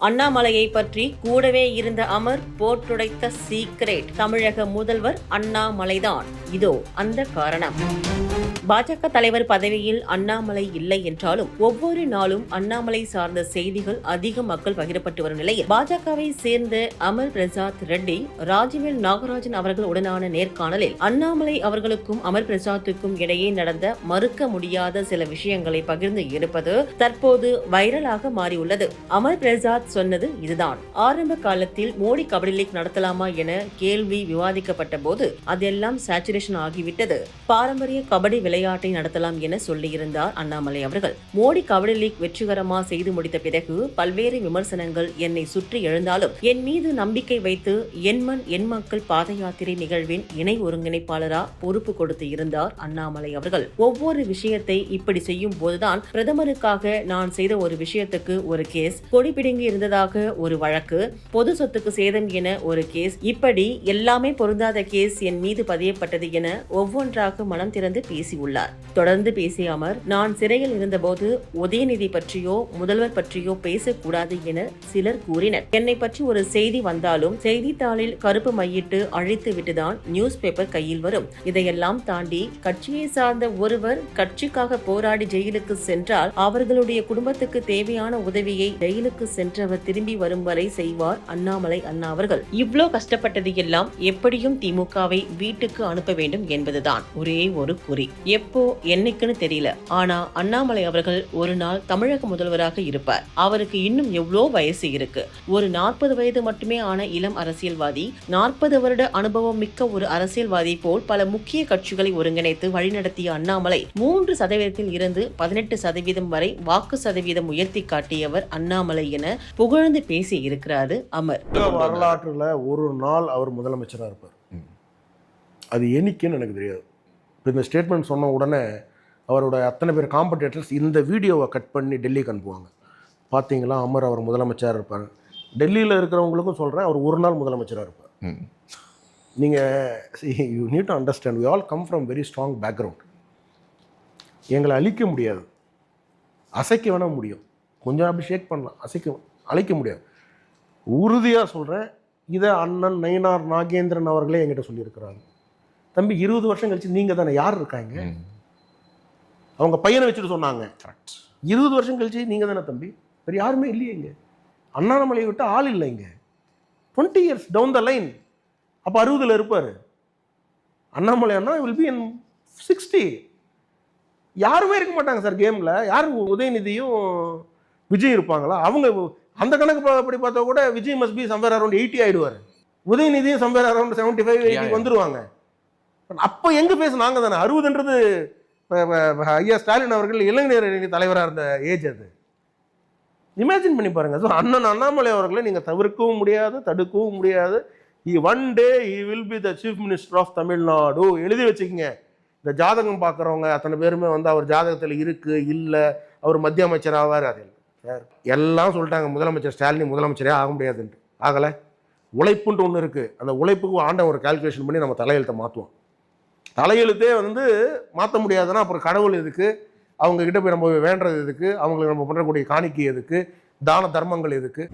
அண்ணாமலையை பற்றி கூடவே இருந்த அமர் போட்டுடைத்த சீக்ரெட் தமிழக முதல்வர் அண்ணாமலைதான். இதோ அந்த காரணம். பாஜக தலைவர் பதவியில் அண்ணாமலை இல்லை என்றாலும் ஒவ்வொரு நாளும் அண்ணாமலை சார்ந்த செய்திகள் அதிக மக்கள் பகிரப்பட்டு வரும் நிலையில் பாஜகவை சேர்ந்த அமர் பிரசாத் ரெட்டி ராஜவேல் நாகராஜன் அவர்கள் உடனான நேர்காணலில் அண்ணாமலை அவர்களுக்கும் அமர் பிரசாத்துக்கும் இடையே நடந்த மறுக்க முடியாத சில விஷயங்களை பகிர்ந்து இருப்பது தற்போது வைரலாக மாறியுள்ளது. அமர் பிரசாத் சொன்னது இதுதான். ஆரம்ப காலத்தில் மோடி கபடி லீக் நடத்தலாமா என கேள்வி விவாதிக்கப்பட்ட போது அதெல்லாம் சேச்சுரேஷன் ஆகிவிட்டது. பாரம்பரிய கபடி விளையாட்டை நடத்தலாம் என சொல்லியிருந்தார் அண்ணாமலை அவர்கள். மோடி கபடி லீக் வெற்றிகரமாக செய்து முடித்த பிறகு பல்வேறு விமர்சனங்கள் என்னை சுற்றி எழுந்தாலும் என் மீது நம்பிக்கை வைத்து என் மண் என் மக்கள் பாத யாத்திரை நிகழ்வின் இணை ஒருங்கிணைப்பாளரா பொறுப்பு கொடுத்து இருந்தார் அண்ணாமலை அவர்கள். ஒவ்வொரு விஷயத்தை இப்படி செய்யும் போதுதான் பிரதமருக்காக நான் செய்த ஒரு விஷயத்துக்கு ஒரு கேஸ் கொடிபிடுங்கி இருந்ததாக ஒரு வழக்கு பொது சொத்துக்கு சேதம் என ஒரு கேஸ் இப்படி எல்லாமே பொருந்தாத கேஸ் என் மீது பதியப்பட்டது என ஒவ்வொன்றாக மனம் திறந்து பேசியுள்ளார். தொடர்ந்து பேசிய அமர் நான் சிறையில் இருந்தபோது உதயநிதி பற்றியோ முதல்வர் பற்றியோ பேசக்கூடாது என சிலர் கூறினர். என்னை பற்றி ஒரு செய்தி வந்தாலும் செய்தித்தாளில் கருப்பு மையிட்டு அழித்து விட்டுதான் நியூஸ் பேப்பர் கையில் வரும். இதையெல்லாம் தாண்டி கட்சியை சார்ந்த ஒருவர் கட்சிக்காக போராடி ஜெயிலுக்கு சென்றால் அவர்களுடைய குடும்பத்துக்கு தேவையான உதவியை ஜெயிலுக்கு சென்றவர் திரும்பி வரும் வரை செய்வார் அண்ணாமலை அண்ணா அவர்கள். இவ்வளவு கஷ்டப்பட்டது எல்லாம் எப்படியும் திமுகவை வீட்டுக்கு அனுப்ப வேண்டும் என்பதுதான் ஒரே ஒரு குறி. எப்போ என்னைக்குன்னு தெரியல. ஆனா அண்ணாமலை அவர்கள் ஒரு நாள் தமிழக முதல்வராக இருப்பார். அவருக்கு இன்னும் எவ்வளோ வயசு இருக்கு? ஒரு நாற்பது வயது மட்டுமே ஆன இளம் அரசியல்வாதி நாற்பது வருட அனுபவம் மிக்க ஒரு அரசியல்வாதி போல் பல முக்கிய கட்சிகளை ஒருங்கிணைத்து வழிநடத்திய அண்ணாமலை மூன்று சதவீதத்தில் இருந்து பதினெட்டு சதவீதம் வரை வாக்கு சதவீதம் உயர்த்தி காட்டியவர் அண்ணாமலை என புகழ்ந்து பேசி இருக்கிறாரு அமர். வரலாற்றுல ஒரு நாள் அவர் முதலமைச்சராக இருப்பார். அது என்னைக்குன்னு எனக்கு தெரியாது. இப்போ இந்த ஸ்டேட்மெண்ட் சொன்ன உடனே அவரோட அத்தனை பேர் காம்படேட்டர்ஸ் இந்த வீடியோவை கட் பண்ணி டெல்லிக்கு அனுப்புவாங்க. பார்த்தீங்களா அமர் அவர் முதலமைச்சராக இருப்பார். டெல்லியில் இருக்கிறவங்களுக்கும் சொல்கிறேன் அவர் ஒரு நாள் முதலமைச்சராக இருப்பார். நீங்கள் you need to understand we all come from very strong background எங்களை அழிக்க முடியாது. அசைக்க வேணால் முடியும். கொஞ்சம் அப்படி ஷேக் பண்ணலாம். அசைக்க அழைக்க முடியாது. உறுதியாக சொல்கிறேன் இதை அண்ணன் நயினார் நாகேந்திரன் அவர்களே என்கிட்ட சொல்லியிருக்கிறாங்க. தம்பி இருபது வருஷம் கழிச்சு நீங்கள் தானே யார் இருக்காங்க. அவங்க பையனை வச்சுட்டு சொன்னாங்க. Correct. இருபது வருஷம் கழிச்சு நீங்கள் தானே தம்பி வேறு யாருமே இல்லையே இங்கே. அண்ணாமலையை விட்டு ஆள் இல்லை இங்கே. Twenty years down the line அப்போ அறுபதில் இருப்பார். அண்ணாமலை அண்ணா வில் பி இன் சிக்ஸ்டி யாருமே இருக்க மாட்டாங்க சார் கேமில் யார் உதயநிதியும் விஜய் இருப்பாங்களா? அவங்க அந்த கணக்கு பா- படி பார்த்தா கூட Vijay must be somewhere around eighty ஆயிடுவார். உதயநிதியும் somewhere around seventy five eighty yeah. அப்போ எங்கே பேசுனாங்க தானே. அறுபதுன்றது ஐயா ஸ்டாலின் அவர்கள் இளைஞர் அணி தலைவராக இருந்த ஏஜ் அது. இமேஜின் பண்ணி பாருங்கள் ஸோ அண்ணன் அண்ணாமலை அவர்களை நீங்கள் தவிர்க்கவும் முடியாது தடுக்கவும் முடியாது. One day he will be the chief minister of Tamil Nadu எழுதி வச்சுக்கோங்க. இந்த ஜாதகம் பார்க்குறவங்க அத்தனை பேருமே வந்து அவர் ஜாதகத்தில் இருக்குது இல்லை அவர் மத்திய அமைச்சர் ஆவார் அது இல்லை. சார் எல்லாம் சொல்லிட்டாங்க. முதலமைச்சர் ஸ்டாலின் முதலமைச்சரே ஆக முடியாதுன்ட்டு. ஆகலை. உழைப்புன்ட்டு ஒன்று இருக்குது அந்த உழைப்புக்கு ஆண்டன் ஒரு கால்குலேஷன் பண்ணி நம்ம தலையெழுத்தை மாற்றுவோம் தலையெழுத்தே வந்து மாற்ற முடியாதுன்னா அப்புறம் கடவுள் எதுக்கு? அவங்க கிட்ட போய் நம்ம வேண்டுறது எதுக்கு? அவங்களுக்கு நம்ம பண்ணக்கூடிய காணிக்கை எதுக்கு? தான தர்மங்கள் எதுக்கு?